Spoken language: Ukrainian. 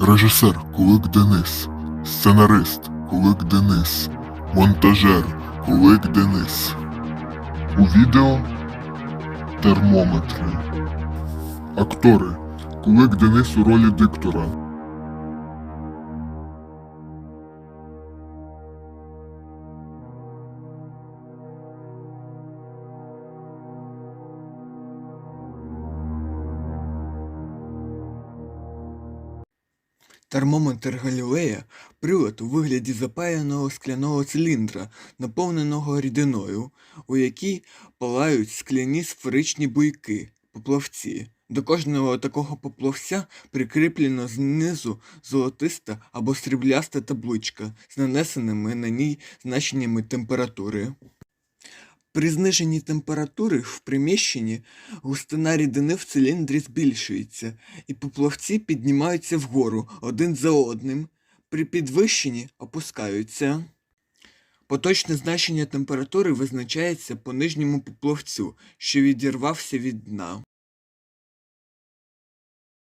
Режисер Кулик Денис, сценарист Кулик Денис, монтажер Кулик Денис. У відео термометри. Актори Кулик Денис у ролі диктора. Термометр Галілея прилад у вигляді запаяного скляного циліндра, наповненого рідиною, у якій палають скляні сферичні буйки, поплавці. До кожного такого поплавця прикріплено знизу золотиста або срібляста табличка з нанесеними на ній значеннями температури. При зниженні температури в приміщенні густина рідини в циліндрі збільшується, і поплавці піднімаються вгору один за одним. При підвищенні опускаються. Поточне значення температури визначається по нижньому поплавцю, що відірвався від дна.